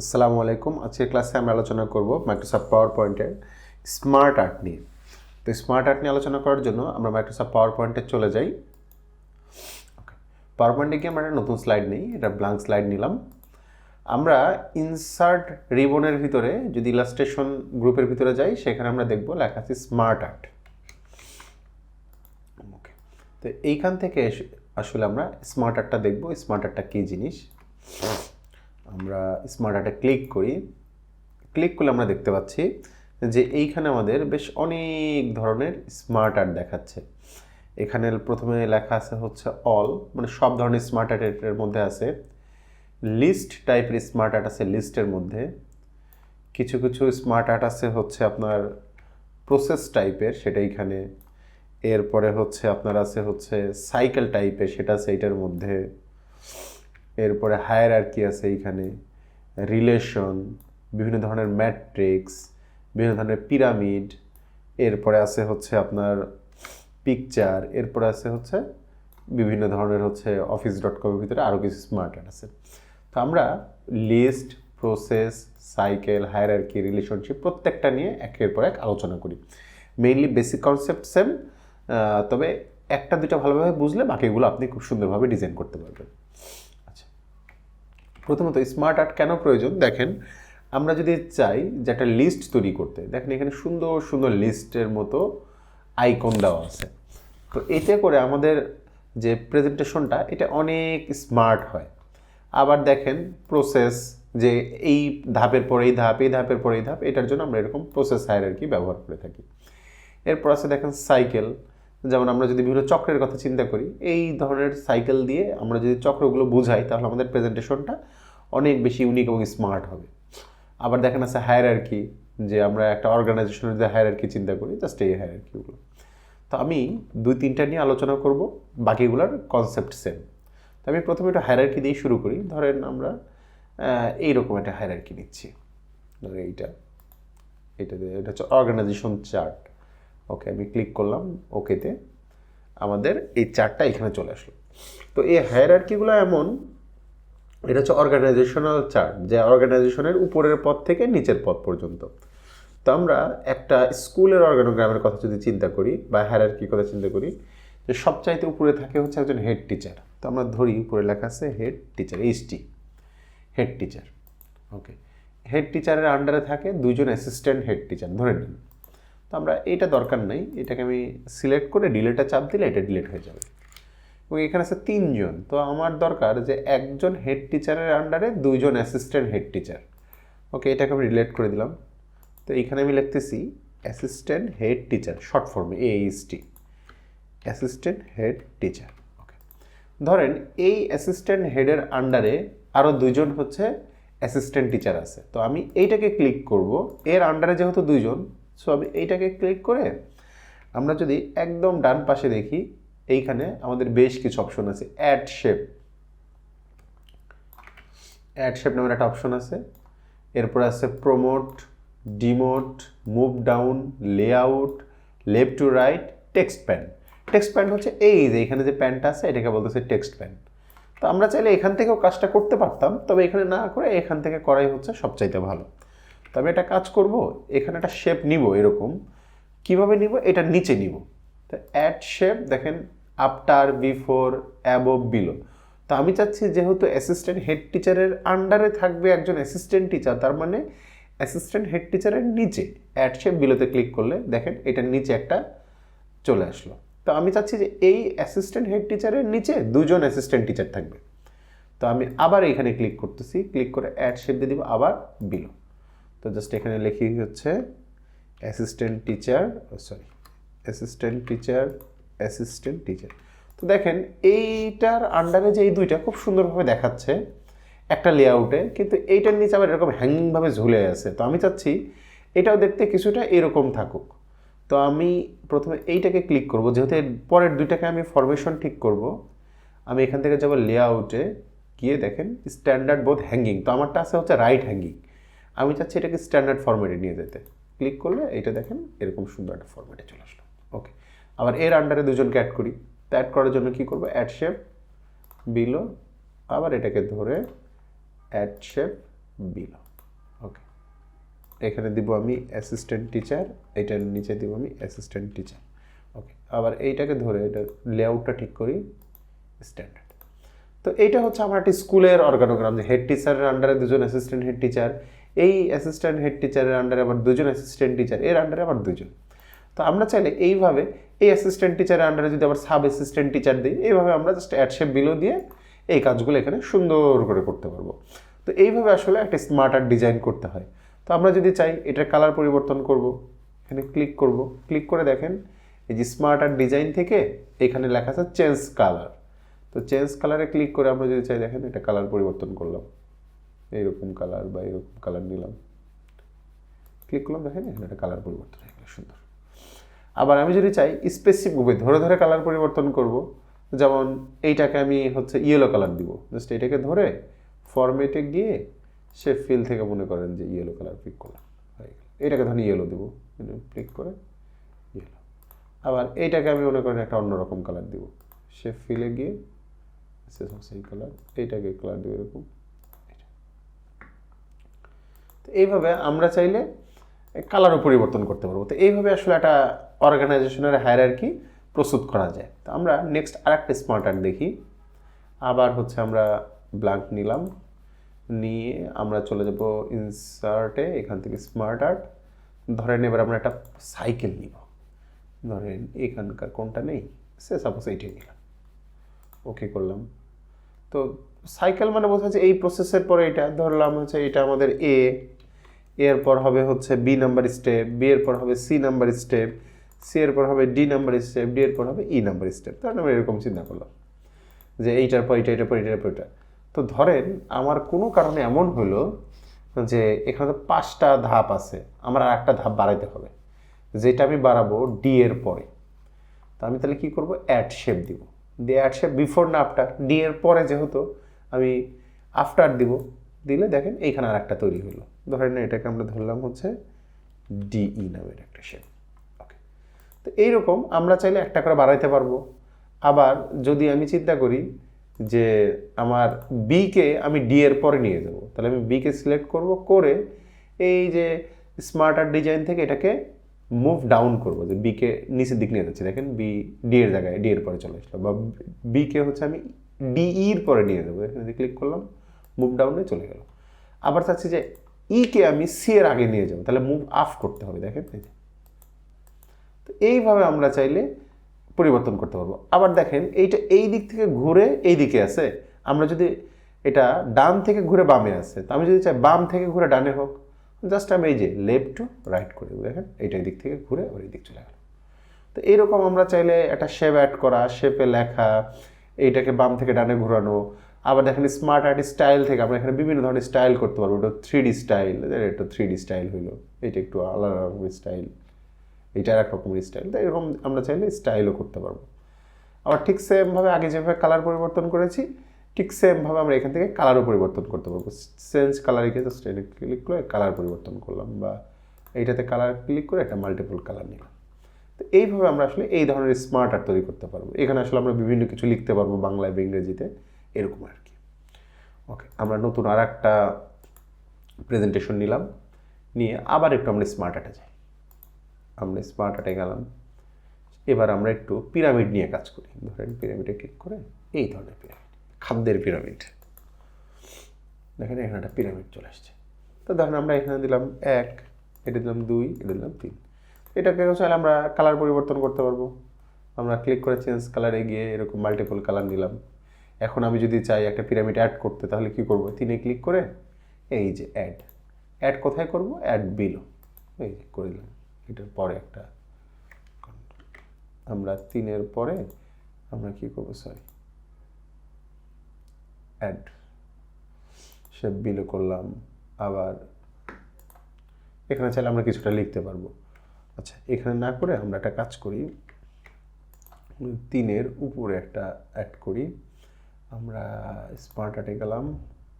আসসালামু আলাইকুম। আজকের ক্লাসে আমরা আলোচনা করব মাইক্রোসফট পাওয়ার পয়েন্টের স্মার্ট আর্ট নিয়ে। তো স্মার্ট আর্ট নিয়ে আলোচনা করার জন্য আমরা মাইক্রোসফট পাওয়ার পয়েন্টে চলে যাই। পাওয়ার পয়েন্টে গিয়ে আমরা একটা নতুন স্লাইড নিই, এটা ব্ল্যাঙ্ক স্লাইড নিলাম। আমরা ইনসার্ট রিবনের ভিতরে যদি ইলাস্ট্রেশন গ্রুপের ভিতরে যাই, সেখানে আমরা দেখব লেখা আছে স্মার্ট আর্ট ওকে তো এইখান থেকে আসলে আমরা স্মার্ট আর্টটা দেখব। স্মার্ট আর্টটা কী জিনিস? আমরা স্মার্ট আর্টে ক্লিক করি। ক্লিক করলে আমরা দেখতে পাচ্ছি যে এইখানে আমাদের বেশ অনেক ধরনের স্মার্ট আর্ট দেখাচ্ছে। এখানে প্রথমে লেখা আছে হচ্ছে অল মানে সব ধরনের স্মার্ট আর্টের মধ্যে আছে। লিস্ট টাইপের স্মার্ট আর্ট আছে লিস্টের মধ্যে। কিছু কিছু স্মার্ট আর্ট আছে হচ্ছে আপনার প্রসেস টাইপের সেটা এইখানে। এরপরে হচ্ছে আপনার আছে হচ্ছে সাইকেল টাইপের সেটা আছে এইটার মধ্যে। এরপরে হায়ার আর কি আছে এইখানে রিলেশন বিভিন্ন ধরনের ম্যাট্রিক্স বিভিন্ন ধরনের পিরামিড এরপরে আছে হচ্ছে আপনার পিকচার এরপরে আছে হচ্ছে বিভিন্ন ধরনের হচ্ছে অফিস ডট কমের ভিতরে আরও কিছু স্মার্ট আছে। তো আমরা লিস্ট প্রসেস সাইকেল হায়ার আর কি রিলেশনশিপ প্রত্যেকটা নিয়ে একের পর এক আলোচনা করি। মেইনলি বেসিক কনসেপ্ট সেম তবে একটা দুটা ভালোভাবে বুঝলে বাকিগুলো আপনি খুব সুন্দরভাবে ডিজাইন করতে পারবেন। প্রথমত স্মার্ট আর্ট কেন প্রয়োজন? দেখেন, আমরা যদি চাই যে একটা লিস্ট তৈরি করতে, দেখেন এখানে সুন্দর সুন্দর লিস্টের মতো আইকন দেওয়া আছে। তো এতে করে আমাদের যে প্রেজেন্টেশনটা এটা অনেক স্মার্ট হয়। আবার দেখেন প্রসেস যে এই ধাপের পর এই ধাপ, এই ধাপের পর এই ধাপ, এটার জন্য আমরা এরকম প্রসেস হায়ার আর কি ব্যবহার করে থাকি। এরপর আছে দেখেন সাইকেল যেমন আমরা যদি বিভিন্ন চক্রের কথা চিন্তা করি, এই ধরনের সাইকেল দিয়ে আমরা যদি চক্রগুলো বুঝাই, তাহলে আমাদের প্রেজেন্টেশনটা অনেক বেশি ইউনিক এবং স্মার্ট হবে। আবার দেখেন আছে হায়ার কি যে আমরা একটা অর্গানাইজেশনের যে হায়ার কি চিন্তা করি জাস্ট এই হায়ার কিগুলো তো আমি দুই তিনটা নিয়ে আলোচনা করব, বাকিগুলোর কনসেপ্ট সেম তো আমি প্রথমে একটা হায়ারার্কি দিয়ে শুরু করি, ধরেন আমরা এইরকম একটা হায়ারার্কি নিচ্ছি। ধরেন এইটা। এটা এটা হচ্ছে অর্গানাইজেশন চার্ট ওকে আমি ক্লিক করলাম ওকেতে আমাদের এই চার্টটা এখানে চলে আসলো। তো এই হায়ারার্কিগুলো এমন এটা হচ্ছে অর্গানাইজেশনাল চার্ট যে অর্গানাইজেশনের উপরের পদ থেকে নিচের পদ পর্যন্ত। তো আমরা একটা স্কুলের অর্গানোগ্রামের কথা যদি চিন্তা করি, বা হ্যারার্কির কথা চিন্তা করি, যে সবচাইতে উপরে থাকে হচ্ছে একজন হেড টিচার তো আমরা ধরি, উপরে লেখা আছে head teacher HT head teacher okay head টিচারের আন্ডারে থাকে দুজন অ্যাসিস্ট্যান্ট হেড টিচার ধরে নিন। তো আমরা এটা দরকার নাই, এটাকে আমি সিলেক্ট করে ডিলেটে চাপ দিলে এটা ডিলেট হয়ে যাবে। এবং এখানে আছে তিনজন। তো আমার দরকার যে একজন হেড টিচারের আন্ডারে দুইজন অ্যাসিস্ট্যান্ট হেড টিচার ওকে এটাকে আমি রিলেট করে দিলাম। তো এখানে আমি লিখতেছি অ্যাসিস্ট্যান্ট হেড টিচার শর্ট ফর্মে HT assistant head teacher okay ধরেন এই অ্যাসিস্ট্যান্ট হেডের আন্ডারে আরও দুইজন হচ্ছে অ্যাসিস্ট্যান্ট টিচার আছে। তো আমি এইটাকে ক্লিক করব। এর আন্ডারে যেহেতু দুইজন সো আমি এইটাকে ক্লিক করে আমরা যদি একদম ডান পাশে দেখি এইখানে আমাদের বেশ কিছু অপশন আছে। অ্যাড শেপ অ্যাড শেপ নামের একটা অপশন আছে। এরপর আছে promote demote move down layout left to right text pane text pane হচ্ছে এই যে এখানে যে প্যানটা আছে, এটাকে বলতেছে টেক্সট প্যান তো আমরা চাইলে এখান থেকেও কাজটা করতে পারতাম, তবে এখানে না করে এখান থেকে করাই হচ্ছে সবচাইতে ভালো। তবে একটা কাজ করব, এখানে একটা শেপ নিব এরকম। কীভাবে নিব? এটা নিচে নিব। তো অ্যাড শেপ দেখেন আফটার বিফোর অ্যাবভ বিলো তো আমি চাচ্ছি যেহেতু অ্যাসিস্ট্যান্ট হেড টিচারের আন্ডারে থাকবে একজন অ্যাসিস্ট্যান্ট টিচার তার মানে অ্যাসিস্ট্যান্ট হেড টিচারের নিচে অ্যাড বিলোতে ক্লিক করলে দেখেন এটার নিচে একটা চলে আসলো। তো আমি চাচ্ছি যে এই অ্যাসিস্ট্যান্ট হেড টিচারের নিচে দুজন অ্যাসিস্ট্যান্ট টিচার থাকবে। তো আমি আবার এখানে ক্লিক করতেছি ক্লিক করে অ্যাড শেপ দিয়ে দিব আবার বিলো তো জাস্ট এখানে লিখি হচ্ছে assistant teacher sorry assistant teacher assistant teacher তো দেখেন, এইটার আন্ডারে যে এই দুইটা খুব সুন্দরভাবে দেখাচ্ছে একটা লেআউটে কিন্তু এইটার নিচে আবার এরকম হ্যাঙ্গিংভাবে ঝুলে আছে। তো আমি চাচ্ছি এটাও দেখতে কিছুটা এরকম থাকুক। তো আমি প্রথমে এইটাকে ক্লিক করব, যেহেতু এর পরের দুইটাকে আমি ফরমেশন ঠিক করব। আমি এখান থেকে যাব লেআউটে গিয়ে দেখেন স্ট্যান্ডার্ড বোধ হ্যাঙ্গিং তো আমারটা আছে হচ্ছে রাইট হ্যাঙ্গিং আমি চাচ্ছি এটাকে স্ট্যান্ডার্ড ফরম্যাটে নিয়ে যেতে। ক্লিক করলে এটা দেখেন এরকম সুন্দর একটা ফরম্যাটে চলে আসলো। আবার এর আন্ডারে দুজনকে অ্যাড করি। তো অ্যাড করার জন্য কি করব? অ্যাড শেপ বিলো আবার এটাকে ধরে অ্যাড শেপ বিলো ওকে এখানে দিব আমি অ্যাসিস্ট্যান্ট টিচার এটার নিচে দিব আমি অ্যাসিস্ট্যান্ট টিচার ওকে আবার এইটাকে ধরে এটা লেআউটটা ঠিক করি স্ট্যান্ডার্ড তো এইটা হচ্ছে আমার একটি স্কুলের অর্গানোগ্রাম যে হেড টিচারের আন্ডারে দুজন অ্যাসিস্ট্যান্ট হেড টিচার এই অ্যাসিস্ট্যান্ট হেড টিচারের আন্ডারে আবার দুজন অ্যাসিস্ট্যান্ট টিচার এর আন্ডারে আবার দুজন। তো আমরা চাইলে এইভাবে এই অ্যাসিস্ট্যান্ট টিচারের আন্ডারে যদি আবার সাব অ্যাসিস্ট্যান্ট টিচার দিই, এইভাবে আমরা জাস্ট অ্যাডশেপ বিলো দিয়ে এই কাজগুলো এখানে সুন্দর করে করতে পারব। তো এইভাবে আসলে একটা স্মার্ট আর্ট ডিজাইন করতে হয়। তো আমরা যদি চাই এটার কালার পরিবর্তন করব, এখানে ক্লিক করব। ক্লিক করে দেখেন, এই যে স্মার্ট আর্ট ডিজাইন থেকে এখানে লেখা আছে চেঞ্জ কালার তো চেঞ্জ কালারে ক্লিক করে আমরা যদি চাই দেখেন, এটা কালার পরিবর্তন করলাম। এইরকম কালার বা এরকম কালার নিলাম। ক্লিক করলাম, দেখেন এখানে একটা কালার পরিবর্তন হয়ে গেল, সুন্দর। আবার আমি যদি চাই স্পেসিফিকভাবে ধরে ধরে কালার পরিবর্তন করব, যেমন এইটাকে আমি হচ্ছে ইয়েলো কালার দিব। জাস্ট এইটাকে ধরে ফরম্যাটে গিয়ে সে ফিল থেকে মনে করেন যে ইয়েলো কালার পিক করলাম এটাকে ধরেন ইয়েলো দেবো ক্লিক করে ইয়েলো আবার এইটাকে আমি মনে করেন একটা অন্যরকম কালার দিব। সে ফিলে গিয়ে সে সেই কালার এইটাকে কালার দেবো এরকম। তো এইভাবে আমরা চাইলে কালারও পরিবর্তন করতে পারব। তো এইভাবে আসলে একটা অর্গানাইজেশনের হায়ারার্কি প্রস্তুত করা যায়। তো আমরা নেক্সট আরেকটা স্মার্ট আর্ট দেখি। আবার হচ্ছে আমরা ব্ল্যাঙ্ক নিলাম। নিয়ে আমরা চলে যাব ইনসার্টে এখান থেকে স্মার্ট আর্ট ধরেন এবার আমরা একটা সাইকেল নিব। ধরেন এখানকার কোনটা নেই? সে সাপোজ এইটাই নিলাম। ওকে করলাম। তো সাইকেল মানে বোঝা যাচ্ছে এই প্রসেসের পরে এটা। ধরলাম হচ্ছে এটা আমাদের এ এর পর হবে হচ্ছে বি নাম্বার স্টেপ বি এর পর হবে সি নাম্বার স্টেপ সি এর পর হবে ডি নাম্বার স্টেপ ডি এর পর হবে ই নাম্বার স্টেপ তাহলে আমরা এরকম চিন্তা করলাম যে এইটার পর এটা এটার পর এটার পর এটা তো ধরেন আমার কোনো কারণে এমন হলো যে এখানে তো পাঁচটা ধাপ আছে, আমার আর একটা ধাপ বাড়াইতে হবে। যেটা আমি বাড়াবো ডি এর পরে। তো আমি তাহলে কী করব? অ্যাড শেপ দিব। দিয়ে অ্যাড শেপ বিফোর না আফটার ডি এর পরে যেহেতু আমি আফটার দিব, দিলে দেখেন এইখানে আর একটা তৈরি হলো। ধরেন এটাকে আমরা ধরলাম হচ্ছে ডিই নামের একটা শেপ তো এইরকম আমরা চাইলে একটা করে বাড়াইতে পারব। আবার যদি আমি চিন্তা করি যে আমার বিকে আমি ডি এর পরে নিয়ে যাব, তাহলে আমি বিকে সিলেক্ট করব করে এই যে স্মার্ট আর্ট ডিজাইন থেকে এটাকে মুভ ডাউন করব যে বিকে নিচের দিক নিয়ে যাচ্ছি। দেখেন বি ডি এর জায়গায় ডি এর পরে চলে আসলো বা বিকে হচ্ছে আমি ডিইর পরে নিয়ে যাব। এখানে ক্লিক করলাম মুভ ডাউনে চলে গেল। আবার চাচ্ছি যে ইকে আমি সি এর আগে নিয়ে যাব, তাহলে মুভ আফ করতে হবে। দেখেন তো এইভাবে আমরা চাইলে পরিবর্তন করতে পারব। আবার দেখেন, এইটা এই দিক থেকে ঘুরে এই দিকে আছে। আমরা যদি এটা ডান থেকে ঘুরে বামে আছে, তো আমি যদি চাই বাম থেকে ঘুরে ডানে হোক, জাস্ট আমি এই যে লেফট টু রাইট করে দেবো। দেখেন, এইটা এই দিক থেকে ঘুরে ওই দিক চলে গেল। তো এইরকম আমরা চাইলে একটা শেপ অ্যাড করা শেপে লেখা, এইটাকে বাম থেকে ডানে ঘোরানো। আবার দেখেন স্মার্ট আর্ট স্টাইল থেকে আমরা এখানে বিভিন্ন ধরনের স্টাইল করতে পারব। এটা থ্রি ডি স্টাইল এটা থ্রি ডি স্টাইল হইল। এটা একটু আলাদা রকমের স্টাইল এটা আর এক রকমের স্টাইল তো এরকম আমরা চাইলে স্টাইলও করতে পারব। আবার ঠিক সেমভাবে আগে যেভাবে কালার পরিবর্তন করেছি, ঠিক সেমভাবে আমরা এখান থেকে কালারও পরিবর্তন করতে পারব। চেঞ্জ কালারিকে জাস্ট এটা ক্লিক করে কালার পরিবর্তন করলাম বা এইটাতে কালার ক্লিক করে একটা মাল্টিপল কালার নিলাম। তো এইভাবে আমরা আসলে এই ধরনের স্মার্ট আর্ট তৈরি করতে পারব। এখানে আসলে আমরা বিভিন্ন কিছু লিখতে পারব বাংলায় বা ইংরেজিতে, এরকম আর কি। ওকে আমরা নতুন আর একটা প্রেজেন্টেশন নিলাম। নিয়ে আবার একটু আমরা স্মার্ট আর্টে যাই। আমরা স্মার্ট আর্টে গেলাম। এবার আমরা একটু পিরামিড নিয়ে কাজ করি। ধরেন পিরামিডে ক্লিক করে এই ধরনের পিরামিড, খাদ্যের পিরামিড। দেখেন এখানে একটা পিরামিড চলে আসছে। তো ধরেন আমরা এখানে দিলাম এক, এটা দিলাম দুই, এটা দিলাম তিন। এটাকে চাইলে আমরা কালার পরিবর্তন করতে পারব। আমরা ক্লিক করে চেঞ্জ কালারে গিয়ে এরকম মাল্টিপল কালার নিলাম। এখন আমি যদি চাই একটা পিরামিড অ্যাড করতে, তাহলে কি করব? তিনে ক্লিক করে এই যে অ্যাড অ্যাড কোথায় করব? অ্যাড বিলো এই করে দিলাম। এটার পরে একটা আমরা তিনের পরে আমরা কি করব? সরি অ্যাড সে বিলো করলাম, আবার এখানে চাইলে আমরা কিছুটা লিখতে পারব। আচ্ছা এখানে না করে আমরা একটা কাজ করি। তিনের উপরে একটা অ্যাড করি। আমরা স্মার্ট আর্টে গেলাম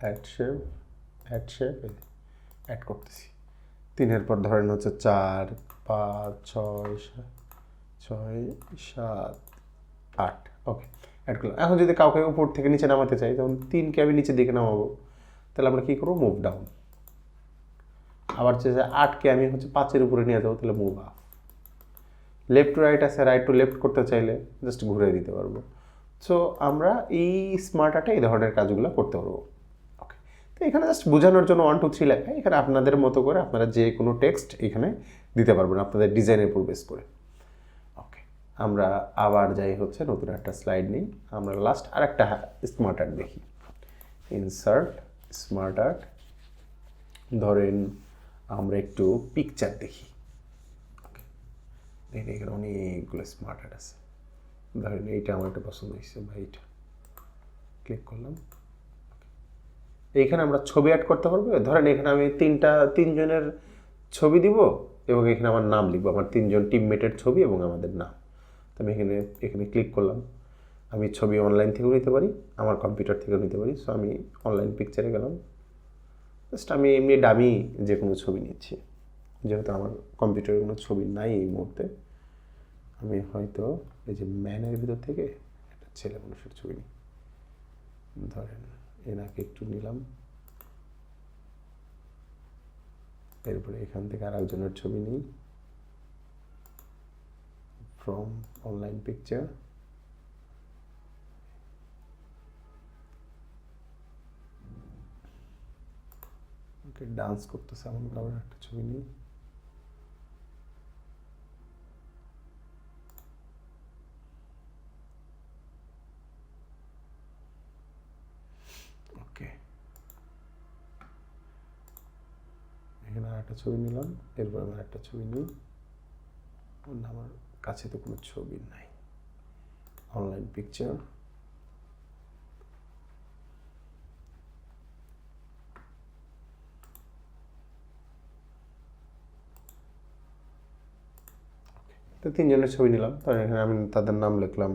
add shape add shape add করতেছি। তিনের পর ধরেন হচ্ছে চার, পাঁচ, ছয় ছয়, সাত, আট। ওকে অ্যাড করলাম। এখন যদি কাউকে উপর থেকে নিচে নামাতে চাই তখন তিনকে আমি নিচের দিকে নামাবো, তাহলে আমরা কী করব? মুভ ডাউন আবার যে আটকে আমি হচ্ছে পাঁচের উপরে নিয়ে যাব, তাহলে move up left to right আছে রাইট টু লেফট করতে চাইলে জাস্ট ঘুরে দিতে পারব। সো আমরা এই স্মার্ট আর্টে এই ধরনের কাজগুলো করতে পারব। তো এখানে জাস্ট বোঝানোর জন্য ওয়ান টু থ্রি লেখা। এখানে আপনাদের মতো করে আপনারা যে কোনো টেক্সট এখানে দিতে পারবেন আপনাদের ডিজাইনের উপর বেস করে। ওকে আমরা আবার যাই হচ্ছে, নতুন একটা স্লাইড নিই। আমরা লাস্ট আরেকটা স্মার্ট আর্ট দেখি। ইনসার্ট স্মার্ট আর্ট ধরেন আমরা একটু পিকচার দেখি. দেখেন এখানে অনেকগুলো স্মার্ট আর্ট আছে। ধরেন এইটা আমার একটা পছন্দ হয়েছে বা এইটা ক্লিক করলাম। এইখানে আমরা ছবি অ্যাড করতে পারব। ধরেন এখানে আমি তিনটা, তিনজনের ছবি দিব এবং এখানে আমার নাম লিখব। আমার তিনজন টিমমেটের ছবি এবং আমাদের নাম। তো আমি এখানে এখানে ক্লিক করলাম। আমি ছবি অনলাইন থেকেও নিতে পারি, আমার কম্পিউটার থেকেও নিতে পারি। সো আমি অনলাইন পিকচারে গেলাম। জাস্ট আমি এমনি ডামি যে কোনো ছবি নিচ্ছি। যেহেতু আমার কম্পিউটারে কোনো ছবি নাই এই মুহূর্তে। আমি হয়তো এই যে ম্যানের ভিতর থেকে একটা ছেলে মানুষের ছবি নিই। ধরেন। এনাকে একটু নিলাম। এরপরে এখান থেকে আর একজনের ছবি নিই। From online picture okay dance করতেছে এমন কারোর একটা ছবি নিই ওকে এখানে আর একটা ছবি নিলাম, এরপর আমার একটা ছবি নিই। আমার কাছে তো কোনো ছবি নাই। অনলাইন পিকচার তো তিনজনের ছবি নিলাম। তার এখানে আমি তাদের নাম লিখলাম।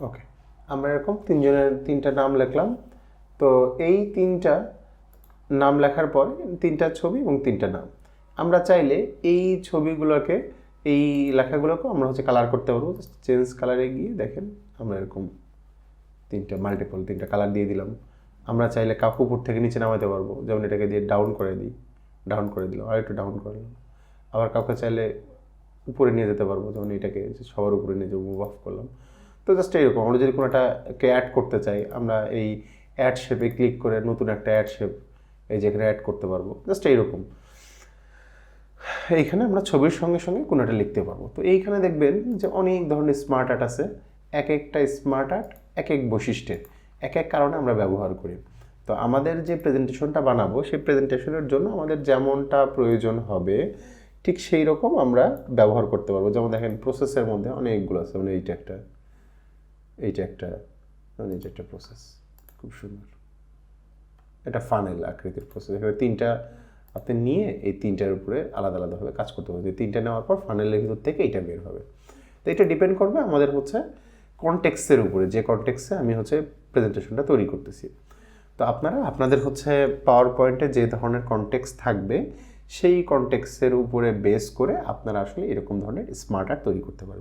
ওকে আমরা এরকম তিনজনের তিনটা নাম লিখলাম। তো এই তিনটা নাম লেখার পর তিনটা ছবি এবং তিনটা নাম। আমরা চাইলে এই ছবিগুলোকে, এই লেখাগুলোকে আমরা হচ্ছে কালার করতে পারব। চেঞ্জ কালারে গিয়ে দেখেন আমরা এরকম তিনটা মাল্টিপল তিনটা কালার দিয়ে দিলাম। আমরা চাইলে কাউকে উপর থেকে নিচে নামাতে পারব। যেমন এটাকে দিয়ে ডাউন করে দিই। ডাউন করে দিলাম। আর একটু ডাউন করে দিলাম। আবার কাউকে চাইলে উপরে নিয়ে যেতে পারব। যেমন এটাকে সবার উপরে নিয়ে যাব মুভ অফ করলাম। তো জাস্ট এইরকম আমরা যদি কোনো একটাকে অ্যাড করতে চাই, আমরা এই অ্যাড শেপে ক্লিক করে নতুন একটা অ্যাড শেপ এই যেখানে অ্যাড করতে পারব জাস্ট এইরকম এইখানে আমরা ছবির সঙ্গে সঙ্গে কোনো একটা লিখতে পারব। তো এইখানে দেখবেন যে অনেক ধরনের স্মার্ট আর্ট আছে, এক একটা স্মার্ট আর্ট এক এক বৈশিষ্ট্যের, এক এক কারণে আমরা ব্যবহার করি। তো আমাদের যে প্রেজেন্টেশনটা বানাবো, সেই প্রেজেন্টেশনের জন্য আমাদের যেমনটা প্রয়োজন হবে, ঠিক সেই রকম আমরা ব্যবহার করতে পারব। যেমন দেখেন প্রসেসের মধ্যে অনেকগুলো আছে মানে এইটা একটা। এইটা একটা মানে এইটা একটা প্রসেস খুব সুন্দর। এটা ফানেল আকৃতির প্রসেস এখানে তিনটা আপনি নিয়ে এই তিনটার উপরে আলাদা আলাদাভাবে কাজ করতে হবে তিনটা নেওয়ার পর ফানেলের ভিতর থেকে এইটা বের হবে। তো এটা ডিপেন্ড করবে আমাদের হচ্ছে কনটেক্সের উপরে, যে কনটেক্সে আমি হচ্ছে প্রেজেন্টেশনটা তৈরি করতেছি। তো আপনারা, আপনাদের হচ্ছে পাওয়ার পয়েন্টে যে ধরনের কনটেক্স থাকবে, সেই কনটেক্সের উপরে বেস করে আপনারা আসলে এরকম ধরনের স্মার্ট আর্ট তৈরি করতে পারবেন।